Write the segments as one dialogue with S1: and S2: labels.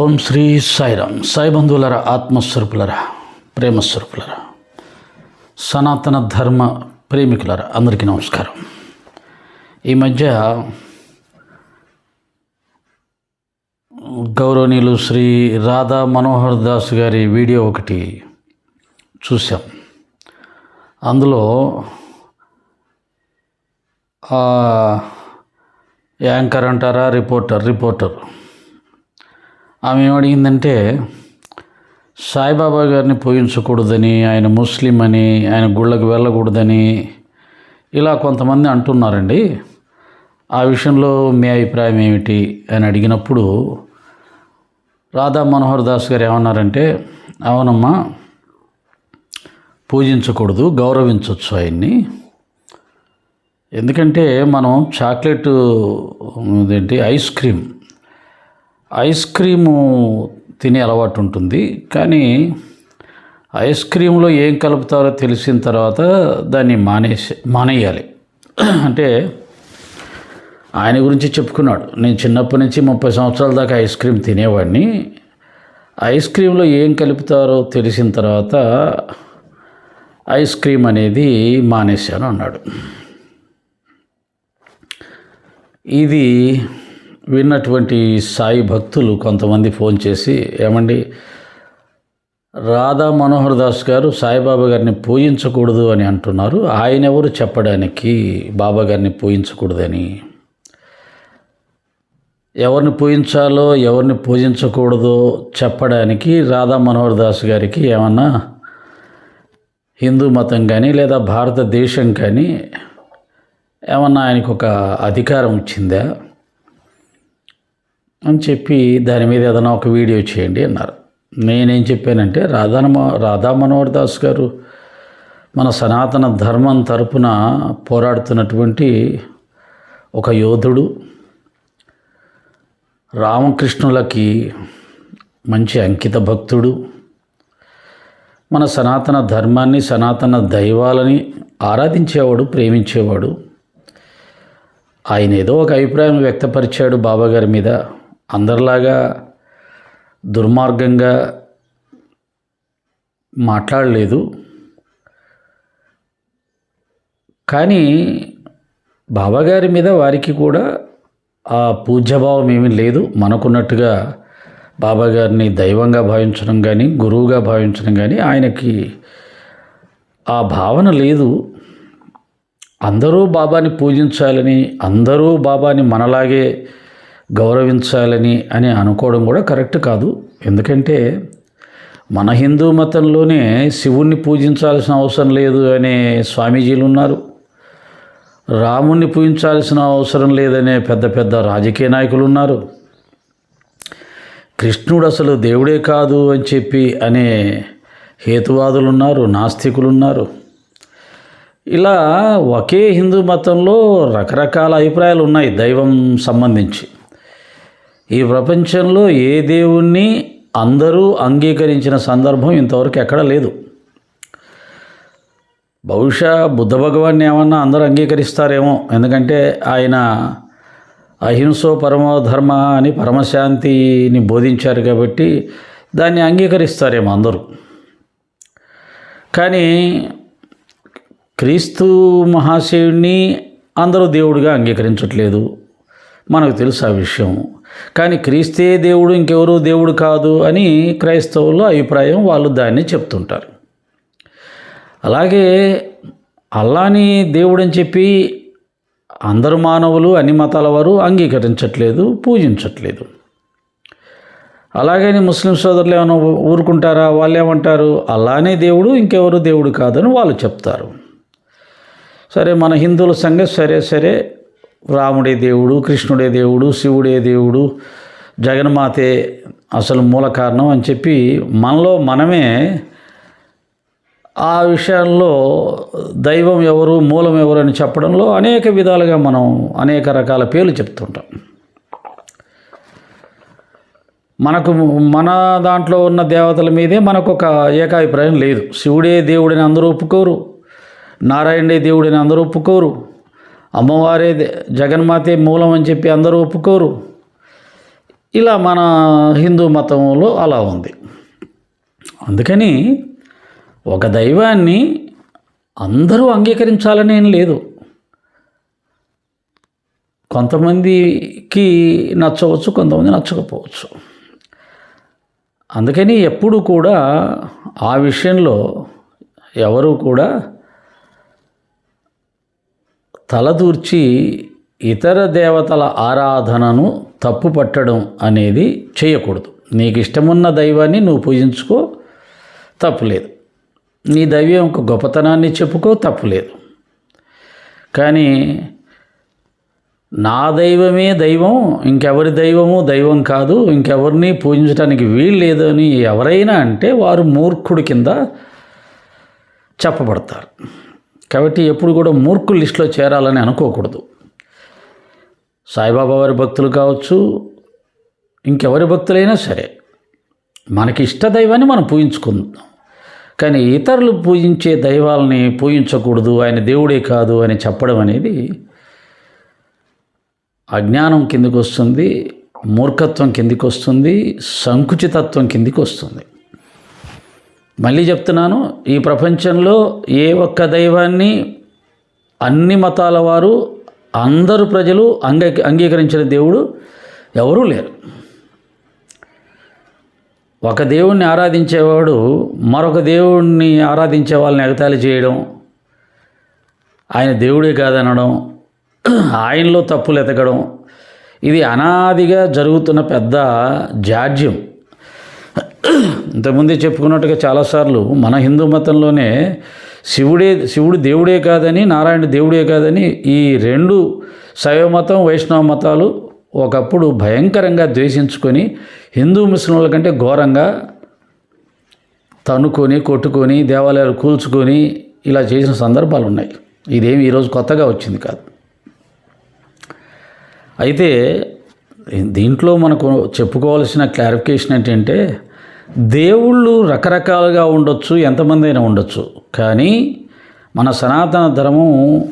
S1: ఓం శ్రీ సాయిరామ్. సాయి బంధువులరా ఆత్మస్వరూపులరా ప్రేమస్వరూపులరా సనాతన ధర్మ ప్రేమికులరా అందరికీ నమస్కారం. ఈ మధ్య గౌరవనీయులు శ్రీ రాధా మనోహర్ దాస్ గారి వీడియో ఒకటి చూసాం అందులో యాంకర్ అంటారా రిపోర్టర్ రిపోర్టర్ ఆమె ఏమడిగిందంటే సాయిబాబా గారిని పూజించకూడదని ఆయన ముస్లిం అని ఆయన గుళ్ళకి వెళ్ళకూడదని ఇలా కొంతమంది అంటున్నారండి. ఆ విషయంలో మీ అభిప్రాయం ఏమిటి అని అడిగినప్పుడు రాధా మనోహర్ దాస్ గారు ఏమన్నారంటే అవునమ్మా పూజించకూడదు గౌరవించవచ్చు ఆయన్ని. ఎందుకంటే మనం చాక్లెట్ ఇదేంటి ఐస్ క్రీమ్ ఐస్ క్రీము తినే అలవాటు ఉంటుంది. కానీ ఐస్ క్రీమ్లో ఏం కలుపుతారో తెలిసిన తర్వాత దాన్ని మానేసి మానేయాలి. అంటే ఆయన గురించి చెప్పుకున్నాడు. నేను చిన్నప్పటి నుంచి ముప్పై సంవత్సరాల దాకా ఐస్ క్రీమ్ తినేవాడిని. ఐస్ క్రీమ్లో ఏం కలుపుతారో తెలిసిన తర్వాత ఐస్ క్రీమ్ అనేది మానేశాను అన్నాడు. ఇది విన్నటువంటి సాయి భక్తులు కొంతమంది ఫోన్ చేసి ఏమండి రాధా మనోహర్ దాస్ గారు సాయిబాబా గారిని పూజించకూడదు అని అంటున్నారు. ఆయన ఎవరు చెప్పడానికి బాబా గారిని పూజించకూడదని? ఎవరిని పూజించాలో ఎవరిని పూజించకూడదో చెప్పడానికి రాధా మనోహర్ దాస్ గారికి ఏమన్నా హిందూ మతం కానీ లేదా భారతదేశం కానీ ఏమన్నా ఆయనకు ఒక అధికారం ఇచ్చిందా అని చెప్పి దాని మీద ఏదైనా ఒక వీడియో చేయండి అన్నారు. నేనేం చెప్పానంటే రాధా రాధా మనోహర్ దాస్ గారు మన సనాతన ధర్మం తరపున పోరాడుతున్నటువంటి ఒక యోధుడు రామకృష్ణులకి మంచి అంకిత భక్తుడు. మన సనాతన ధర్మాన్ని సనాతన దైవాలని ఆరాధించేవాడు ప్రేమించేవాడు. ఆయన ఏదో ఒక అభిప్రాయం వ్యక్తపరిచాడు బాబాగారి మీద. అందరిలాగా దుర్మార్గంగా మాట్లాడలేదు. కానీ బాబాగారి మీద వారికి కూడా ఆ పూజ్యభావం ఏమీ లేదు. మనకున్నట్టుగా బాబాగారిని దైవంగా భావించడం కానీ గురువుగా భావించడం కానీ ఆయనకి ఆ భావన లేదు. అందరూ బాబాని పూజించాలని అందరూ బాబాని మనలాగే గౌరవించాలని అని అనుకోవడం కూడా కరెక్ట్ కాదు. ఎందుకంటే మన హిందూ మతంలోనే శివుణ్ణి పూజించాల్సిన అవసరం లేదు అనే స్వామీజీలు ఉన్నారు. రాముణ్ణి పూజించాల్సిన అవసరం లేదనే పెద్ద పెద్ద రాజకీయ నాయకులు ఉన్నారు. కృష్ణుడు అసలు దేవుడే కాదు అని చెప్పి అనే హేతువాదులు ఉన్నారు నాస్తికులు ఉన్నారు. ఇలా ఒకే హిందూ మతంలో రకరకాల అభిప్రాయాలు ఉన్నాయి దైవం సంబంధించి. ఈ ప్రపంచంలో ఏ దేవుణ్ణి అందరూ అంగీకరించిన సందర్భం ఇంతవరకు ఎక్కడ లేదు. బహుశా బుద్ధ భగవాన్ని ఏమన్నా అందరూ అంగీకరిస్తారేమో. ఎందుకంటే ఆయన అహింసో పరమో ధర్మ అని పరమశాంతిని బోధించారు కాబట్టి దాన్ని అంగీకరిస్తారేమో అందరూ. కానీ క్రీస్తు మహాశివుణ్ణి అందరూ దేవుడిగా అంగీకరించట్లేదు. మనకు తెలుసు ఆ విషయం. కానీ క్రీస్తే దేవుడు ఇంకెవరు దేవుడు కాదు అని క్రైస్తవుల అభిప్రాయం వాళ్ళు దాన్ని చెప్తుంటారు. అలాగే అల్లాని దేవుడు అని చెప్పి అందరు మానవులు అన్ని మతాల వారు అంగీకరించట్లేదు పూజించట్లేదు. అలాగని ముస్లిం సోదరులు ఏమైనా ఊరుకుంటారా? వాళ్ళు ఏమంటారు? అల్లానే దేవుడు ఇంకెవరు దేవుడు కాదని వాళ్ళు చెప్తారు. సరే మన హిందువుల సంగతి సరే సరే రాముడే దేవుడు కృష్ణుడే దేవుడు శివుడే దేవుడు జగన్మాతే అసలు మూల కారణం అని చెప్పి మనలో మనమే ఆ విషయాల్లో దైవం ఎవరు మూలం ఎవరు అని చెప్పడంలో అనేక విధాలుగా మనం అనేక రకాల పేర్లు చెప్తుంటాం. మనకు మన దాంట్లో ఉన్న దేవతల మీదే మనకు ఒక ఏకాభిప్రాయం లేదు. శివుడే దేవుడిని అందరూ ఒప్పుకోరు నారాయణే దేవుడిని అందరూ ఒప్పుకోరు అమ్మవారే జగన్మాతే మూలం అని చెప్పి అందరూ ఒప్పుకోరు. ఇలా మన హిందూ మతంలో అలా ఉంది. అందుకని ఒక దైవాన్ని అందరూ అంగీకరించాలని ఏం లేదు. కొంతమందికి నచ్చవచ్చు కొంతమంది నచ్చకపోవచ్చు. అందుకని ఎప్పుడు కూడా ఆ విషయంలో ఎవరు కూడా తలదూర్చి ఇతర దేవతల ఆరాధనను తప్పు పట్టడం అనేది చేయకూడదు. నీకు ఇష్టమున్న దైవాన్ని నువ్వు పూజించుకో తప్పులేదు. నీ దైవం యొక్క గొప్పతనాన్ని చెప్పుకో తప్పులేదు. కానీ నా దైవమే దైవం ఇంకెవరి దైవము దైవం కాదు ఇంకెవరిని పూజించడానికి వీలు లేదని ఎవరైనా అంటే వారు మూర్ఖుడి కింద చెప్పబడతారు. కాబట్టి ఎప్పుడు కూడా మూర్ఖుల లిస్టులో చేరాలని అనుకోకూడదు. సాయిబాబా వారి భక్తులు కావచ్చు ఇంకెవరి భక్తులైనా సరే మనకి ఇష్ట దైవాన్ని మనం పూజించుకుందాం. కానీ ఇతరులు పూజించే దైవాలని పూజించకూడదు ఆయన దేవుడే కాదు అని చెప్పడం అనేది అజ్ఞానం కిందికి వస్తుంది మూర్ఖత్వం కిందికి వస్తుంది సంకుచితత్వం కిందికి వస్తుంది. మళ్ళీ చెప్తున్నాను ఈ ప్రపంచంలో ఏ ఒక్క దైవాన్ని అన్ని మతాల వారు అందరు ప్రజలు అంగీ అంగీకరించిన దేవుడు ఎవరూ లేరు. ఒక దేవుణ్ణి ఆరాధించేవాడు మరొక దేవుణ్ణి ఆరాధించే వాళ్ళని ఎగతాళి చేయడం ఆయన దేవుడే కాదనడం ఆయనలో తప్పులు ఎతకడం ఇది అనాదిగా జరుగుతున్న పెద్ద జాడ్యం. ఇంతకుముందే చెప్పుకున్నట్టుగా చాలాసార్లు మన హిందూ మతంలోనే శివుడే శివుడు దేవుడే కాదని నారాయణ దేవుడే కాదని ఈ రెండు శైవ మతం వైష్ణవ మతాలు ఒకప్పుడు భయంకరంగా ద్వేషించుకొని హిందూ ముస్లింల కంటే ఘోరంగా తనుకొని కొట్టుకొని దేవాలయాలు కూల్చుకొని ఇలా చేసిన సందర్భాలు ఉన్నాయి. ఇదేమి ఈరోజు కొత్తగా వచ్చింది కాదు. అయితే దీంట్లో మనకు చెప్పుకోవాల్సిన క్లారిఫికేషన్ ఏంటంటే దేవుళ్ళు రకరకాలుగా ఉండొచ్చు ఎంతమంది అయినా ఉండొచ్చు. కానీ మన సనాతన ధర్మం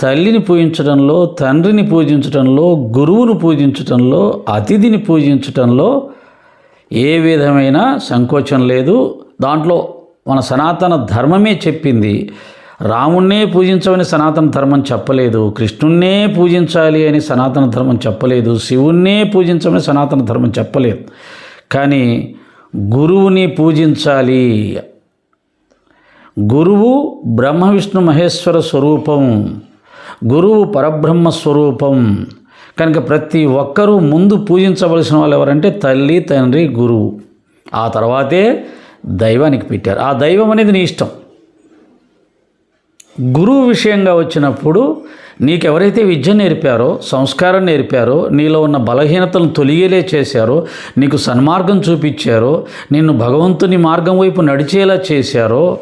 S1: తల్లిని పూజించడంలో తండ్రిని పూజించడంలో గురువును పూజించడంలో అతిథిని పూజించడంలో ఏ విధమైన సంకోచం లేదు. దాంట్లో మన సనాతన ధర్మమే చెప్పింది. రాముణ్ణే పూజించమని సనాతన ధర్మం చెప్పలేదు. కృష్ణుణ్ణే పూజించాలి అని సనాతన ధర్మం చెప్పలేదు. శివుణ్ణే పూజించమని సనాతన ధర్మం చెప్పలేదు. కానీ గురువుని పూజించాలి. గురువు బ్రహ్మ విష్ణు మహేశ్వర స్వరూపం. గురువు పరబ్రహ్మ స్వరూపం. కనుక ప్రతి ఒక్కరూ ముందు పూజించవలసిన వాళ్ళు ఎవరంటే తల్లి తండ్రి గురువు. ఆ తర్వాతే దైవానికి పెట్టారు. ఆ దైవం అనేది నీ ఇష్టం. గురువు విషయంగా వచ్చినప్పుడు నీకెవరైతే విద్య నేర్పారో సంస్కారం నేర్పారో నీలో ఉన్న బలహీనతలను తొలిగేలే చేశారో నీకు సన్మార్గం చూపించారో నిన్ను భగవంతుని మార్గం వైపు నడిచేలా చేశారో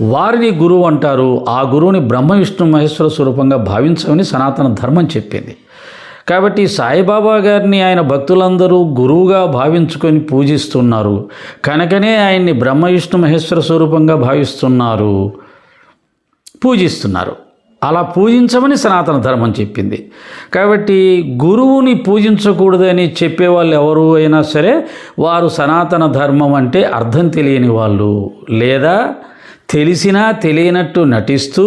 S1: వారిని గురువు అంటారు. ఆ గురువుని బ్రహ్మ విష్ణు మహేశ్వర స్వరూపంగా భావించమని సనాతన ధర్మం చెప్పింది. కాబట్టి సాయిబాబా గారిని ఆయన భక్తులందరూ గురువుగా భావించుకొని పూజిస్తున్నారు. కనుకనే ఆయన్ని బ్రహ్మ విష్ణు మహేశ్వర స్వరూపంగా భావిస్తున్నారు. పూజిస్తున్నారు. అలా పూజించమని సనాతన ధర్మం చెప్పింది. కాబట్టి గురువుని పూజించకూడదని చెప్పేవాళ్ళు ఎవరు అయినా సరే వారు సనాతన ధర్మం అంటే అర్థం తెలియని వాళ్ళు. లేదా తెలిసినా తెలియనట్టు నటిస్తూ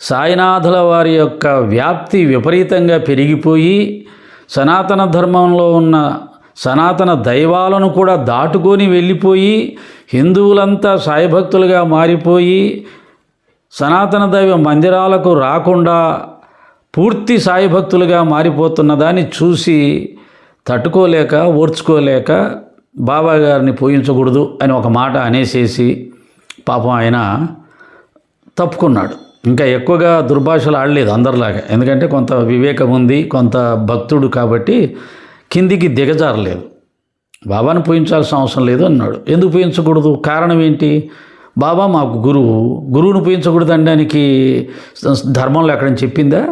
S1: సాయినాథుల వారి యొక్క వ్యాప్తి విపరీతంగా పెరిగిపోయి సనాతన ధర్మంలో ఉన్న సనాతన దైవాలను కూడా దాటుకొని వెళ్ళిపోయి హిందువులంతా సాయిభక్తులుగా మారిపోయి సనాతన దైవ మందిరాలకు రాకుండా పూర్తి సాయి భక్తులుగా మారిపోతున్న దాన్ని చూసి తట్టుకోలేక ఓర్చుకోలేక బాబా గారిని పూజించకూడదు అని ఒక మాట అనేసేసి పాపం ఆయన తప్పుకున్నాడు. ఇంకా ఎక్కువగా దుర్భాషలు ఆడలేదు అందరిలాగా. ఎందుకంటే కొంత వివేకం ఉంది కొంత భక్తుడు కాబట్టి కిందికి దిగజారలేదు. బాబాను పూజించాల్సిన అవసరం లేదు అన్నాడు. ఎందుకు పూజించకూడదు? కారణం ఏంటి? బాబా మాకు గురువు గురువును పూజించకూడదు అనడానికి ధర్మంలో ఎక్కడని చెప్పిందా?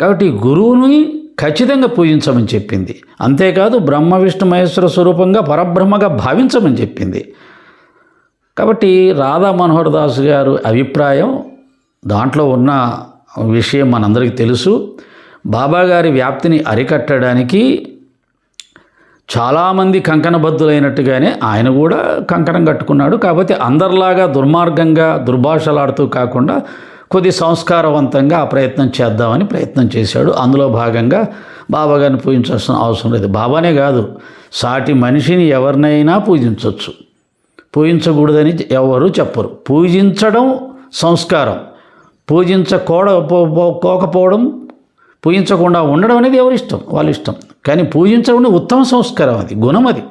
S1: కాబట్టి గురువుని ఖచ్చితంగా పూజించమని చెప్పింది. అంతేకాదు బ్రహ్మ విష్ణు మహేశ్వర స్వరూపంగా పరబ్రహ్మగా భావించమని చెప్పింది. కాబట్టి రాధా మనోహర్ దాస్ గారు అభిప్రాయం దాంట్లో ఉన్న విషయం మనందరికీ తెలుసు. బాబా గారి వ్యాప్తిని అరికట్టడానికి చాలామంది కంకణబద్ధులైనట్టుగానే ఆయన కూడా కంకణం కట్టుకున్నాడు. కాకపోతే అందరిలాగా దుర్మార్గంగా దుర్భాషలాడుతూ కాకుండా కొద్ది సంస్కారవంతంగా ఆ ప్రయత్నం చేద్దామని ప్రయత్నం చేశాడు. అందులో భాగంగా బాబాగారిని పూజించాల్సిన అవసరం లేదు. బాబానే కాదు సాటి మనిషిని ఎవరినైనా పూజించవచ్చు పూజించకూడదని ఎవరు చెప్పరు. పూజించడం సంస్కారం. పూజించకూడ పోకపోవడం పూజించకుండా ఉండడం అనేది ఎవరి ఇష్టం? వాళ్ళ ఇష్టం. కానీ పూజించడం ఉత్తమ సంస్కారం అది గుణం అది.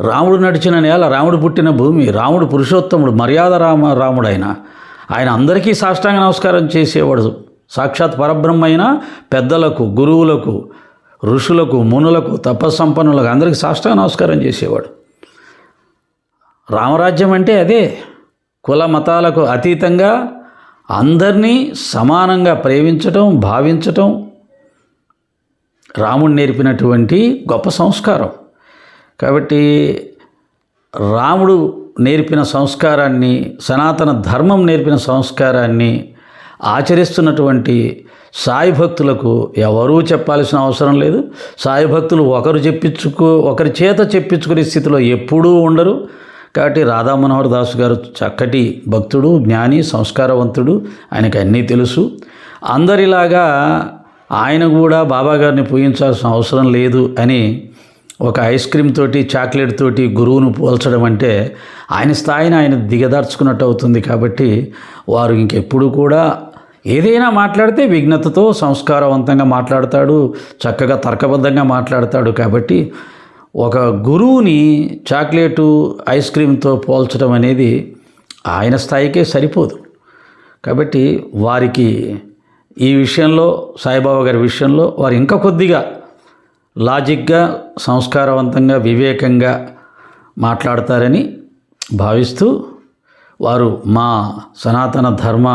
S1: రాముడు నడిచిన నేల రాముడు పుట్టిన భూమి రాముడు పురుషోత్తముడు మర్యాద రామ రాముడైన ఆయన అందరికీ సాష్టాంగ నమస్కారం చేసేవాడు. సాక్షాత్ పరబ్రహ్మ పెద్దలకు గురువులకు ఋషులకు మునులకు తపస్సంపన్నులకు అందరికీ సాష్టాంగ నమస్కారం చేసేవాడు. రామరాజ్యం అంటే అదే. కుల మతాలకు అతీతంగా అందరినీ సమానంగా ప్రేమించటం భావించటం రాముడు నేర్పినటువంటి గొప్ప సంస్కారం. కాబట్టి రాముడు నేర్పిన సంస్కారాన్ని సనాతన ధర్మం నేర్పిన సంస్కారాన్ని ఆచరిస్తున్నటువంటి సాయి భక్తులకు ఎవరూ చెప్పాల్సిన అవసరం లేదు. సాయి భక్తులు ఒకరు చెప్పించుకో ఒకరి చేత చెప్పించుకునే స్థితిలో ఎప్పుడూ ఉండరు. కాబట్టి రాధా మనోహర్ దాస్ గారు చక్కటి భక్తుడు జ్ఞాని సంస్కారవంతుడు ఆయనకు అన్నీ తెలుసు. అందరిలాగా ఆయన కూడా బాబా గారిని పూజించాల్సిన అవసరం లేదు అని ఒక ఐస్ క్రీమ్ తోటి చాక్లెట్ తోటి గురువును పోల్చడం అంటే ఆయన స్థాయిని ఆయన దిగదార్చుకున్నట్టు అవుతుంది కాబట్టి వారు ఇంకెప్పుడు కూడా ఏదైనా మాట్లాడితే విఘ్నతతో సంస్కారవంతంగా మాట్లాడతాడు చక్కగా తర్కబద్ధంగా మాట్లాడతాడు కాబట్టి ఒక గురువుని చాక్లెటు ఐస్ క్రీమ్తో పోల్చడం అనేది ఆయన స్థాయికే సరిపోదు. కాబట్టి వారికి ఈ విషయంలో సాయిబాబా గారి విషయంలో వారు ఇంకా కొద్దిగా లాజిక్గా సంస్కారవంతంగా వివేకంగా మాట్లాడతారని భావిస్తూ వారు మా సనాతన ధర్మ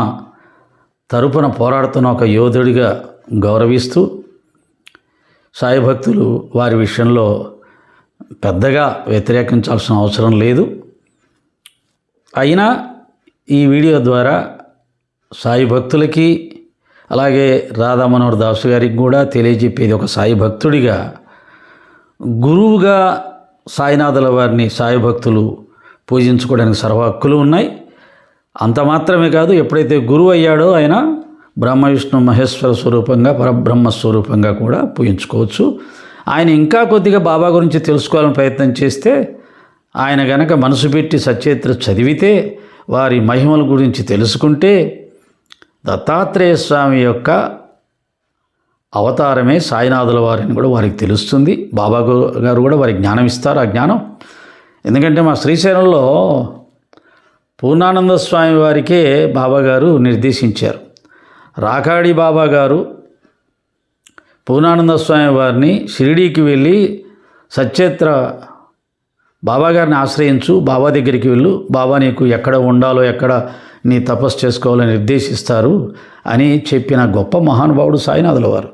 S1: తరపున పోరాడుతున్న ఒక యోధుడిగా గౌరవిస్తూ సాయి భక్తులు వారి విషయంలో పెద్దగా వ్యతిరేకించాల్సిన అవసరం లేదు. అయినా ఈ వీడియో ద్వారా సాయి భక్తులకి అలాగే రాధా మనోహర్ దాసు గారికి కూడా తెలియజెప్పేది ఒక సాయి భక్తుడిగా గురువుగా సాయినాథుల వారిని సాయి భక్తులు పూజించుకోవడానికి సర్వ హక్కులు ఉన్నాయి. అంత మాత్రమే కాదు ఎప్పుడైతే గురువు అయ్యాడో ఆయన బ్రహ్మ విష్ణు మహేశ్వర స్వరూపంగా పరబ్రహ్మ స్వరూపంగా కూడా పూజించుకోవచ్చు. ఆయన ఇంకా కొద్దిగా బాబా గురించి తెలుసుకోవాలని ప్రయత్నం చేస్తే ఆయన గనక మనసు పెట్టి సచేత్ర చదివితే వారి మహిమల గురించి తెలుసుకుంటే దత్తాత్రేయ స్వామి యొక్క అవతారమే సాయినాథుల వారిని కూడా వారికి తెలుస్తుంది. బాబా గారు కూడా వారికి జ్ఞానం ఇస్తారు ఆ జ్ఞానం. ఎందుకంటే మా శ్రీశైలంలో పూర్ణానంద స్వామి వారికే బాబా గారు నిర్దేశించారు. రాకాడి బాబా గారు పూర్ణానంద స్వామి వారిని షిరిడీకి వెళ్ళి సచేత్ర బాబాగారిని ఆశ్రయించు బాబా దగ్గరికి వెళ్ళు బాబా నీకు ఎక్కడ ఉండాలో ఎక్కడ నీ తపస్సు చేసుకోవాలని నిర్దేశిస్తారు అని చెప్పిన గొప్ప మహానుభావుడు సాయినాథుల వారు.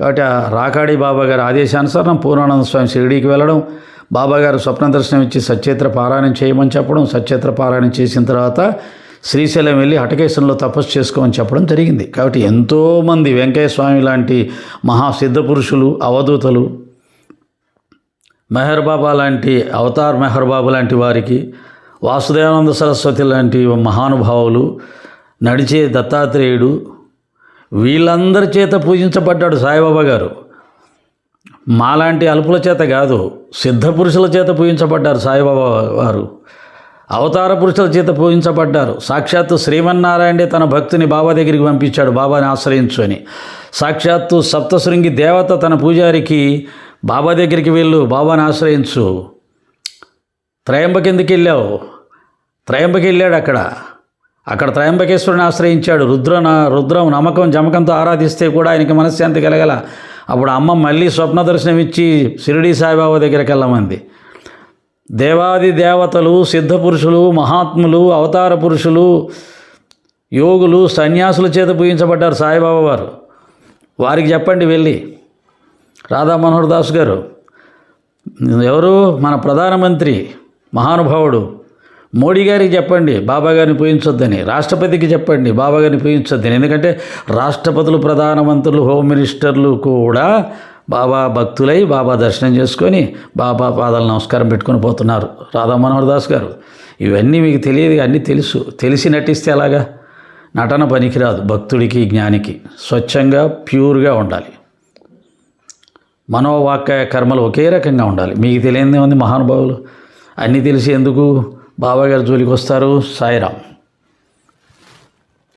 S1: కాబట్టి ఆ రాకాడి బాబా గారి ఆదేశానుసారం పూర్ణానంద స్వామి షిరిడీకి వెళ్ళడం బాబా గారు స్వప్న దర్శనం ఇచ్చి సచేత్ర పారాయణం చేయమని చెప్పడం సచేత్ర పారాయణం చేసిన తర్వాత శ్రీశైలం వెళ్ళి హటకేశంలో తపస్సు చేసుకోమని చెప్పడం జరిగింది. కాబట్టి ఎంతోమంది వెంకయ్య స్వామి లాంటి మహాసిద్ధ పురుషులు అవధూతలు మెహర్ బాబా లాంటి అవతార్ మెహర్ బాబు లాంటి వారికి వాసుదేవానంద సరస్వతి లాంటి మహానుభావులు నడిచే దత్తాత్రేయుడు వీళ్ళందరి చేత పూజించబడ్డాడు సాయిబాబా గారు. మాలాంటి అల్పుల చేత కాదు సిద్ధ పురుషుల చేత పూజించబడ్డారు సాయిబాబా వారు. అవతార పురుషుల చేత పూజించబడ్డారు. సాక్షాత్తు శ్రీమన్నారాయణే తన భక్తుని బాబా దగ్గరికి పంపించాడు బాబాని ఆశ్రయించు అని. సాక్షాత్తు సప్తశృంగి దేవత తన పూజారికి బాబా దగ్గరికి వెళ్ళు బాబాని ఆశ్రయించు. త్రయంబకెందుకు వెళ్ళావు. త్రయంబకి వెళ్ళాడు అక్కడ అక్కడ త్రయంబకేశ్వరుని ఆశ్రయించాడు. రుద్ర రుద్రం నమ్మకం జమకంతో ఆరాధిస్తే కూడా ఆయనకి మనశ్శాంతి కలగల. అప్పుడు అమ్మ మళ్ళీ స్వప్న దర్శనం ఇచ్చి షిరిడి సాయిబాబా దగ్గరికి వెళ్ళమంది దేవాది దేవతలు సిద్ధ పురుషులు మహాత్ములు అవతార పురుషులు యోగులు సన్యాసుల చేత పూజించబడ్డారు సాయిబాబా వారు. వారికి చెప్పండి వెళ్ళి. రాధా మనోహర్ దాస్ గారు ఎవరు? మన ప్రధానమంత్రి మహానుభావుడు. మోడీ గారికి చెప్పండి బాబా గారిని పూజించొద్దని రాష్ట్రపతికి చెప్పండి బాబా గారిని పూజించొద్దని. ఎందుకంటే రాష్ట్రపతులు ప్రధానమంత్రులు హోమ్ మినిస్టర్లు కూడా బాబా భక్తులై బాబా దర్శనం చేసుకొని బాబా పాదాల నమస్కారం పెట్టుకొని పోతున్నారు. రాధా మనోహర్ దాస్ గారు. ఇవన్నీ మీకు తెలియదు అన్నీ తెలుసు. తెలిసి నటిస్తే ఎలాగా? నటన పనికిరాదు భక్తుడికి జ్ఞానికి. స్వచ్ఛంగా ప్యూర్గా ఉండాలి. మనోవాక్య కర్మలు ఒకే రకంగా ఉండాలి. మీకు తెలియదే ఉంది మహానుభావులు. అన్నీ తెలిసి ఎందుకు? బాబాగారి జోలికి వస్తారు సాయిరామ్.